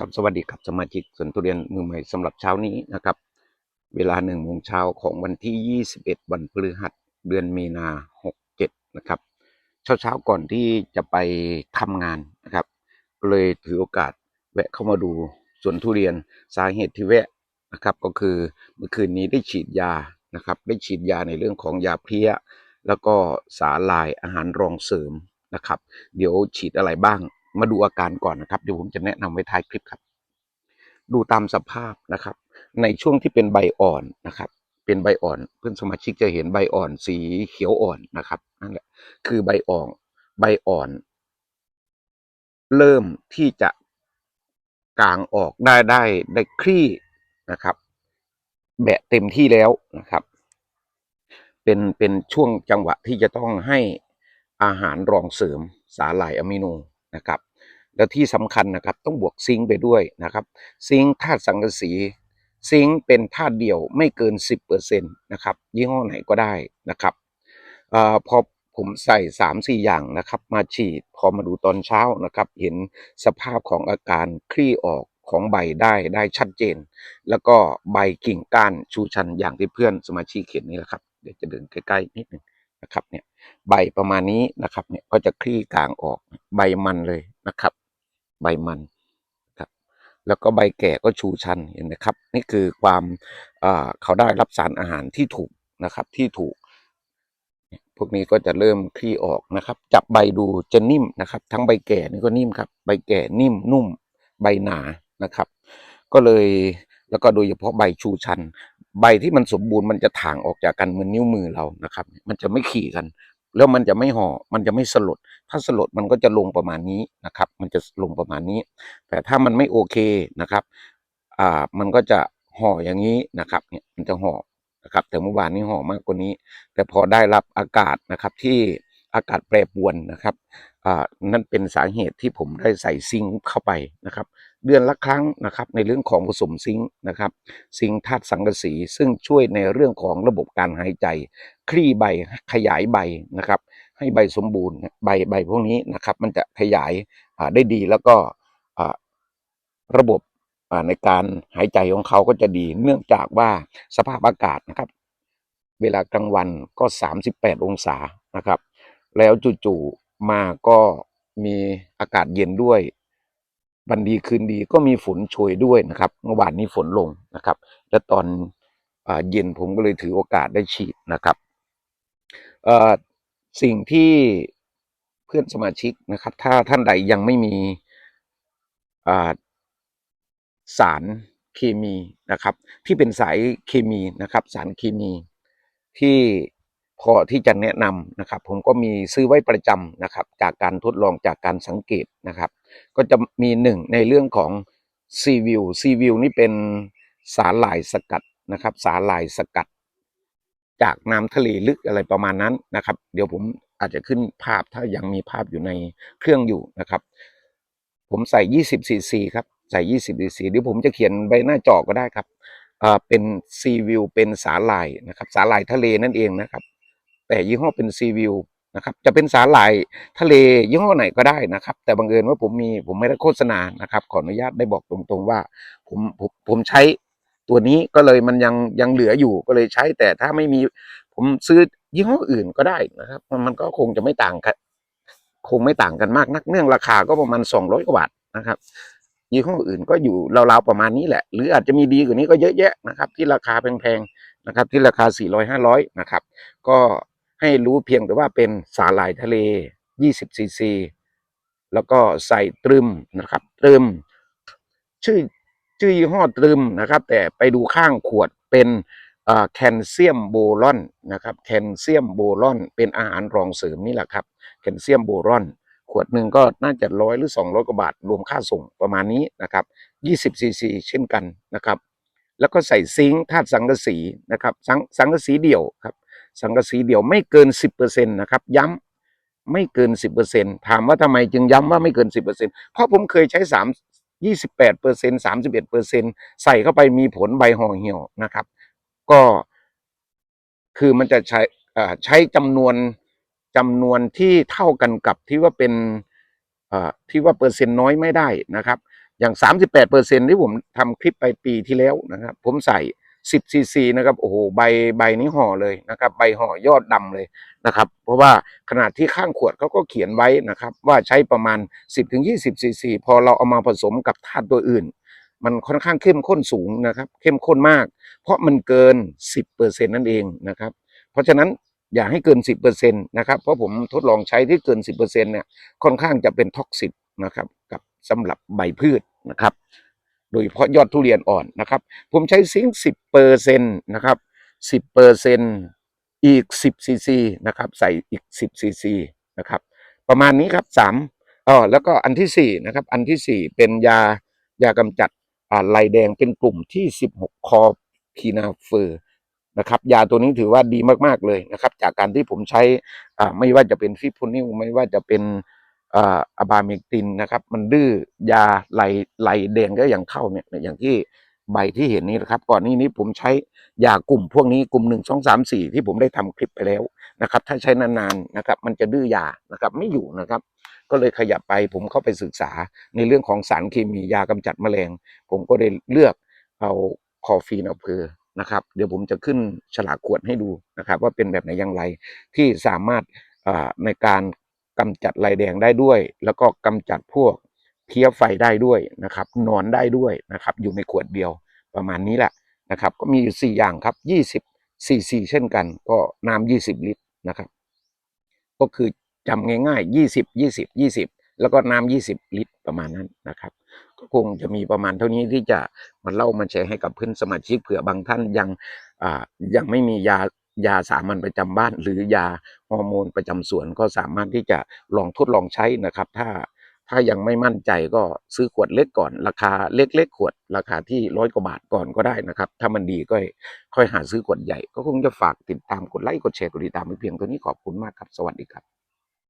กับสวัสดีครับสมาชิกสวนทุเรียนมือใหม่สำหรับเช้านี้นะครับ เวลาหนึ่งโมงเช้าของวันที่ 21 วันพฤหัสเดือนมีนา 67 นะครับ เช้าเช้าๆก่อนที่จะไปทำงานนะครับ ก็เลยถือโอกาสแวะเข้ามาดูสวนทุเรียนสาเหตุที่แวะนะครับ ก็คือเมื่อคืนนี้ได้ฉีดยานะครับ ได้ฉีดยาในเรื่องของยาเพลี้ย แล้วก็สาลายอาหารรองเสริมนะครับ เดี๋ยวฉีดอะไรบ้าง มาดูอาการก่อนนะครับเดี๋ยวผมจะแนะนำไว้ท้ายคลิปครับ ดูตามสภาพนะครับ ในช่วงที่เป็นใบอ่อนนะครับ เป็นใบอ่อนเพื่อนสมาชิกจะเห็นใบอ่อนสีเขียวอ่อนนะครับนั่นแหละคือใบอ่อนใบอ่อน เริ่มที่จะกลางออกได้ได้ได้คลี่นะครับ แบะเต็มที่แล้วนะครับ เป็นเป็นช่วงจังหวะที่จะต้องให้อาหารรองเสริมสาหร่ายอะมิโน นะครับ แล้วที่สำคัญนะครับต้องบวกซิงไปด้วยนะครับ ซิงธาตุสังกะสี ซิงเป็นธาตุเดียวไม่เกิน 10%นะครับยี่ห้อไหนก็ได้นะครับอพอผมใส่สามสี่อย่างนะครับ มาฉีดพอมาดูตอนเช้านะครับ เห็นสภาพของอาการคลี่ออกของใบได้ได้ชัดเจน แล้วก็ใบกิ่งก้านชูชันอย่างที่เพื่อนสมาชิกเห็นนี่แหละครับ เดี๋ยวจะเดินใกล้ๆนิดนึง นะครับเนี่ยใบประมาณนี้นะครับเนี่ยก็จะคลี่กลางออกใบมันเลยนะครับ ใบมันครับ แล้วก็ใบแก่ก็ชูชันเห็นไหมครับ นี่คือความเอ่อเขาได้รับสารอาหารที่ถูกนะครับที่ถูก พวกนี้ก็จะเริ่มคลี่ออกนะครับ จับใบดูจะนิ่มนะครับ ทั้งใบแก่นี่ก็นิ่มครับ ใบแก่นิ่มนุ่ม ใบหนานะครับ ก็เลย แล้วก็โดยเฉพาะใบชูชัน ใบที่มันสมบูรณ์มันจะถ่างออกจากกันเหมือนนิ้วมือเรานะครับ มันจะไม่ขี่กัน แล้วมันจะไม่ห่อมันจะไม่สลด ถ้าสลดมันก็จะลงประมาณนี้นะครับ มันจะลงประมาณนี้ แต่ถ้ามันไม่โอเคนะครับอ่ามันก็จะห่ออย่างนี้นะครับเนี่ยมันจะห่อนะครับแต่เมื่อวานนี้ห่อมากกว่านี้ แต่พอได้รับอากาศนะครับที่ อากาศแปรปรวนนะครับนั่นเป็นสาเหตุที่ผมได้ใส่ซิงค์เข้าไปนะครับ เดือนละครั้งนะครับในเรื่องของผสมซิงค์นะครับ ซิงค์ธาตุสังกะสีซึ่งช่วยในเรื่องของระบบการหายใจ คลี่ใบขยายใบนะครับ ให้ใบสมบูรณ์ใบใบพวกนี้นะครับ มันจะขยายได้ดีแล้วก็ระบบในการหายใจของเขาก็จะดี เนื่องจากว่าสภาพอากาศนะครับ เวลากลางวันก็ 38 องศานะครับ แล้วจู่ๆมาก็มีอากาศเย็นด้วยวันดีคืนดีก็มีฝนโชยด้วยนะครับ เมื่อวานนี้ฝนลงนะครับ และตอนเย็นผมก็เลยถือโอกาสได้ฉีดนะครับสิ่งที่เพื่อนสมาชิกนะครับ ถ้าท่านใดยังไม่มีสารเคมีนะครับ ที่เป็นสายเคมีนะครับ สารเคมีที่ พอที่จะแนะนำนะครับ ผมก็มีซื้อไว้ประจำนะครับ จากการทดลองจากการสังเกตนะครับ ก็จะมีหนึ่งในเรื่องของซีวิวซีวิวนี่เป็นสาหร่ายสกัดนะครับ สาหร่ายสกัด จากน้ำทะเลลึกอะไรประมาณนั้นนะครับ เดี๋ยวผมอาจจะขึ้นภาพถ้ายังมีภาพอยู่ในเครื่องอยู่นะครับ ผมใส่ 20ซีซีครับ ใส่ 20ซีซีเดี๋ยวผมจะเขียนใบหน้าจอก็ได้ครับอ่าเป็นซีวิวเป็นสาหร่ายนะครับ สาหร่ายทะเลนั่นเองนะครับ แต่ยี่ห้อเป็นซีวิวนะครับจะเป็นสาหร่ายทะเลยี่ห้อไหนก็ได้นะครับ แต่บังเอิญว่าผมมีผมไม่ได้โฆษณานะครับ ขออนุญาตได้บอกตรงๆว่าผมผมผมใช้ตัวนี้ก็เลยมันยังยังเหลืออยู่ก็เลยใช้ แต่ถ้าไม่มีผมซื้อยี่ห้ออื่นก็ได้นะครับ มันมันก็คงจะไม่ต่างกัน คงไม่ต่างกันมากนักเนื่องราคาก็ประมาณสองร้อยกว่าบาทนะครับยี่ห้ออื่นก็อยู่ราวๆประมาณนี้แหละ หรืออาจจะมีดีกว่านี้ก็เยอะแยะนะครับ ที่ราคาแพงๆนะครับ ที่ราคา400 500นะครับ ก็ ให้รู้เพียงแต่ว่าเป็นสาหร่ายทะเล 20ซีซี แล้วก็ใส่ตรึมนะครับตรึม ชื่อชื่อยี่ห้อตรึมนะครับ แต่ไปดูข้างขวดเป็นแคลเซียมโบรอนนะครับแคลเซียมโบรอน เป็นอาหารรองเสริมนี่แหละครับแคลเซียมโบรอน ขวดหนึ่งก็น่าจะร้อยหรือ 200กว่าบาท รวมค่าส่งประมาณนี้นะครับ20ซีซีเช่นกันนะครับ แล้วก็ใส่ซิงค์ธาตุสังกะสีนะครับสังสังกะสีเดี่ยวครับ สังกะสีเดี่ยวไม่เกิน 10%นะครับย้ำไม่เกิน 10%ถามว่าทำไมจึงย้ำว่าไม่เกิน 10%เพราะผมเคยใช้ 3 28% 31%ใส่เข้าไปมีผลใบห่อเหี่ยวนะครับ ก็คือมันจะใช้ใช้จำนวนจำนวนที่เท่ากันกับที่ว่าเป็นที่ว่าเปอร์เซ็นต์น้อยไม่ได้นะครับ อย่าง 38เปอร์เซ็นที่ผมทำคลิปไปปีที่แล้วนะครับ ผมใส่ 10ซีซีนะครับโอ้โหใบใบนี้ห่อเลยนะครับ ใบห่อยอดดำเลยนะครับ เพราะว่าขนาดที่ข้างขวดเขาก็เขียนไว้นะครับ ว่าใช้ประมาณ 10-20ซีซีพอเราเอามาผสมกับธาตุตัวอื่น มันค่อนข้างเข้มข้นสูงนะครับ เข้มข้นมาก เพราะมันเกิน 10เปอร์เซ็นนั่นเองนะครับ เพราะฉะนั้นอย่าให้เกิน 10เปอร์เซ็นะครับ เพราะผมทดลองใช้ที่เกิน 10เปอร์เซ็นต์เนี่ยค่อนข้างจะเป็นท็อกซิกนะครับกับสำหรับใบพืชนะครับ โดยเฉพาะยอดทุเรียนอ่อนนะครับ ผมใช้ซิงค์10เปอร์เซ็นต์นะครับ10เปอร์เซ็นต์อีก10ซีซีนะครับ ใส่อีก10ซีซีนะครับ ประมาณนี้ครับ3อ๋อแล้วก็อันที่4นะครับ อันที่4เป็นยายากำจัดอ่าลายแดงเป็นกลุ่มที่16คอพีนาเฟอร์นะครับ ยาตัวนี้ถือว่าดีมากๆเลยนะครับ จากการที่ผมใช้อ่าไม่ว่าจะเป็นฟิโพนิลไม่ว่าจะเป็น อะบาเมกตินนะครับ มันดื้อยาไหลไหลแดงก็อย่างเข้าเนี่ยอย่างที่ใบที่เห็นนี้นะครับ ก่อนนี้นี้ผมใช้ยากลุ่มพวกนี้กลุ่มหนึ่งสองสามสี่ที่ผมได้ทำคลิปไปแล้วนะครับ ถ้าใช้นานๆนะครับ มันจะดื้อยานะครับ ไม่อยู่นะครับ ก็เลยขยับไปผมเข้าไปศึกษาในเรื่องของสารเคมียากำจัดแมลง ผมก็ได้เลือกเอาคอฟีนเอาเพอนะครับ เดี๋ยวผมจะขึ้นฉลากขวดให้ดูนะครับ ว่าเป็นแบบไหนอย่างไรที่สามารถในการ กำจัดลายแดงได้ด้วย แล้วก็กำจัดพวกเพี้ยไฟได้ด้วยนะครับนอนได้ด้วยนะครับ อยู่ในขวดเดียวประมาณนี้แหละนะครับ ก็มีอยู่สี่อย่างครับยี่สิบซีซีเช่นกัน ก็น้ำยี่สิบลิตรนะครับ ก็คือจำง่ายๆยี่สิบยี่สิบยี่สิบแล้วก็น้ำยี่สิบลิตรประมาณนั้นนะครับก็คงจะมีประมาณเท่านี้ที่จะมาเล่ามาแชร์ให้กับเพื่อนสมาชิกเผื่อบางท่านยังอ่ายังไม่มียา ยาสามัญประจำบ้าน หรือยาฮอร์โมนประจำสวนก็สามารถที่จะลองทดลองใช้นะครับ ถ้าถ้ายังไม่มั่นใจก็ซื้อขวดเล็กก่อน ราคาเล็กๆขวด ราคาที่ร้อยกว่าบาทก่อนก็ได้นะครับ ถ้ามันดีก็ค่อยหาซื้อขวดใหญ่ ก็คงจะฝากติดตามกดไลค์กดแชร์กดติดตามไปเพียงตัวนี้ขอบคุณมากครับ สวัสดีครับ